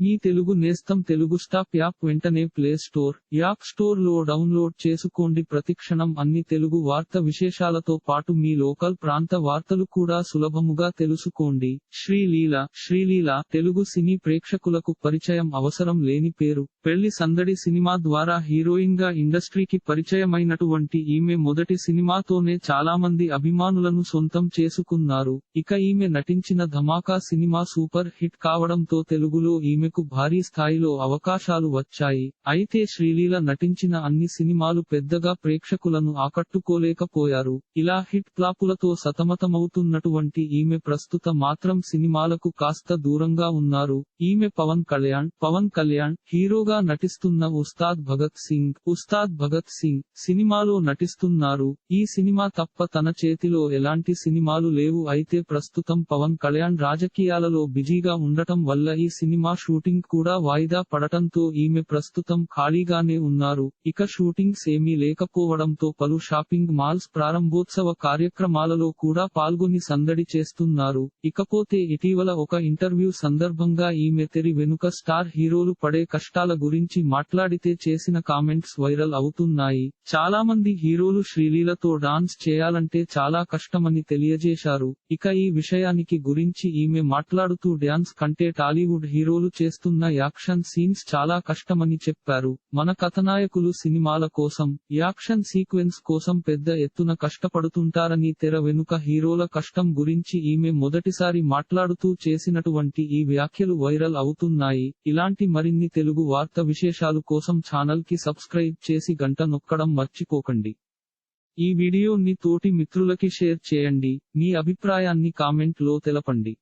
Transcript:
మీ తెలుగు నేస్తం Telugu stop app వెంటనే play store app స్టోర్లో డౌన్లోడ్ చేసుకోండి. ప్రతిక్షణం అన్ని తెలుగు వార్త విశేషాలతో పాటు మీ లోకల్ ప్రాంత వార్తలు కూడా సులభముగా తెలుసుకోండి. శ్రీలీల శ్రీలీల తెలుగు సినీ ప్రేక్షకులకు పరిచయం అవసరం లేని పేరు. పెళ్ళి సందడి సినిమా ద్వారా హీరోయిన్గా ఇండస్ట్రీకి పరిచయమైనటువంటి ఈమె మొదటి సినిమాతోనే చాలా మంది అభిమానులను సొంతం చేసుకున్నారు. ఇక ఈమె నటించిన ధమాకా సినిమా సూపర్ హిట్ కావడంతో తెలుగులో ఈమె ఆమెకు భారీ స్థాయిలో అవకాశాలు వచ్చాయి. అయితే శ్రీలీల నటించిన అన్ని సినిమాలు పెద్దగా ప్రేక్షకులను ఆకట్టుకోలేకపోయారు. ఇలా హిట్ ప్లాపులతో సతమతమవుతున్నటువంటి ఈమె ప్రస్తుత మాత్రం సినిమాలకు కాస్త దూరంగా ఉన్నారు. ఈమె పవన్ కళ్యాణ్ పవన్ కళ్యాణ్ హీరోగా నటిస్తున్న ఉస్తాద్ భగత్ సింగ్ ఉస్తాద్ భగత్ సింగ్ సినిమాలో నటిస్తున్నారు. ఈ సినిమా తప్ప తన చేతిలో ఎలాంటి సినిమాలు లేవు. అయితే ప్రస్తుతం పవన్ కళ్యాణ్ రాజకీయాలలో బిజీగా ఉండటం వల్ల ఈ సినిమా షూట్ షూటింగ్ కూడా వాయిదా పడటంతో ఈమె ప్రస్తుతం ఖాళీగానే ఉన్నారు. ఇక షూటింగ్స్ ఏమీ లేకపోవడంతో పలు షాపింగ్ మాల్స్ ప్రారంభోత్సవ కార్యక్రమాలలో కూడా పాల్గొని సందడి చేస్తున్నారు. ఇకపోతే ఇటీవల ఒక ఇంటర్వ్యూ సందర్భంగా ఈమె తెరి వెనుక స్టార్ హీరోలు పడే కష్టాల గురించి మాట్లాడితే చేసిన కామెంట్స్ వైరల్ అవుతున్నాయి. చాలా మంది హీరోలు శ్రీలీలతో డాన్స్ చేయాలంటే చాలా కష్టమని తెలియజేశారు. ఇక ఈ విషయానికి గురించి ఈమె మాట్లాడుతూ డ్యాన్స్ కంటే టాలీవుడ్ హీరోలు చేస్తున్న యాక్షన్ సీన్స్ చాలా కష్టమని చెప్పారు. మన కథనాయకులు సినిమాల కోసం యాక్షన్ సీక్వెన్స్ కోసం పెద్ద ఎత్తున కష్టపడుతుంటారని తెర వెనుక హీరోల కష్టం గురించి ఈమె మొదటిసారి మాట్లాడుతూ చేసినటువంటి ఈ వ్యాఖ్యలు వైరల్ అవుతున్నాయి. ఇలాంటి మరిన్ని తెలుగు వార్త విశేషాలు కోసం ఛానల్కి సబ్స్క్రైబ్ చేసి గంట నొక్కడం మర్చిపోకండి. ఈ వీడియోని తోటి మిత్రులకి షేర్ చేయండి. మీ అభిప్రాయాన్ని కామెంట్లో తెలపండి.